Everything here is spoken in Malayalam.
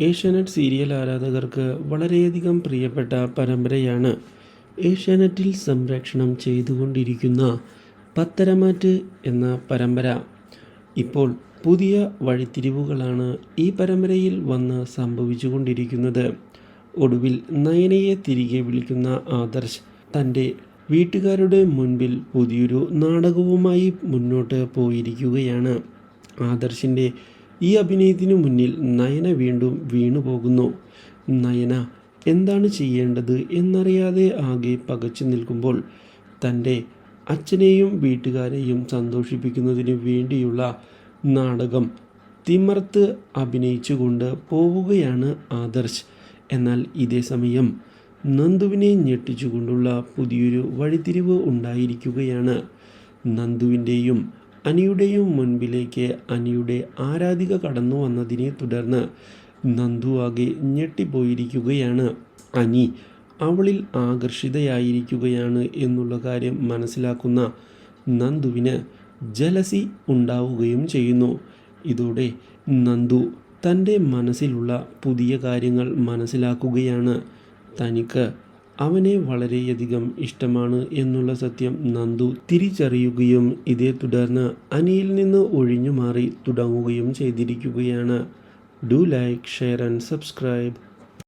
ഏഷ്യാനെറ്റ് സീരിയൽ ആരാധകർക്ക് വളരെയധികം പ്രിയപ്പെട്ട പരമ്പരയാണ് ഏഷ്യാനെറ്റിൽ സംരക്ഷണം ചെയ്തുകൊണ്ടിരിക്കുന്ന പത്തരമാറ്റ് എന്ന പരമ്പര. ഇപ്പോൾ പുതിയ വഴിത്തിരിവുകളാണ് ഈ പരമ്പരയിൽ വന്ന് സംഭവിച്ചുകൊണ്ടിരിക്കുന്നത്. ഒടുവിൽ നയനയെ തിരികെ വിളിക്കുന്ന ആദർശ് തന്റെ വീട്ടുകാരുടെ മുൻപിൽ പുതിയൊരു നാടകവുമായി മുന്നോട്ട് പോയിരിക്കുകയാണ്. ആദർശിന്റെ ഈ അഭിനയത്തിനു മുന്നിൽ നയന വീണ്ടും വീണു പോകുന്നു. നയന എന്താണ് ചെയ്യേണ്ടത് എന്നറിയാതെ ആകെ പകച്ചു നിൽക്കുമ്പോൾ തന്റെ അച്ഛനെയും വീട്ടുകാരെയും സന്തോഷിപ്പിക്കുന്നതിന് വേണ്ടിയുള്ള നാടകം തിമർത്ത് അഭിനയിച്ചുകൊണ്ട് പോവുകയാണ് ആദർശ്. എന്നാൽ ഇതേ സമയം നന്ദുവിനെ ഞെട്ടിച്ചുകൊണ്ടുള്ള പുതിയൊരു വഴിത്തിരിവ് ഉണ്ടായിരിക്കുകയാണ്. നന്ദുവിന്റെയും അനിയുടെയും മുൻപിലേക്ക് അനിയുടെ ആരാധിക കടന്നു വന്നതിനെ തുടർന്ന് നന്ദു ആകെ ഞെട്ടിപ്പോയിരിക്കുകയാണ്. അനി അവളിൽ ആകർഷിതയായിരിക്കുകയാണ് എന്നുള്ള കാര്യം മനസ്സിലാക്കുന്ന നന്ദുവിന് ജലസി ഉണ്ടാവുകയും ചെയ്യുന്നു. ഇതോടെ നന്ദു തന്റെ മനസ്സിലുള്ള പുതിയ കാര്യങ്ങൾ മനസ്സിലാക്കുകയാണ്. തനിക്ക് അവനെ വളരെയധികം ഇഷ്ടമാണ് എന്നുള്ള സത്യം നന്ദു തിരിച്ചറിയുകയും ഇതേ തുടർന്ന് അനിയിൽ നിന്ന് ഒഴിഞ്ഞു മാറി തുടങ്ങുകയും ചെയ്തിരിക്കുകയാണ്. Do like share and subscribe.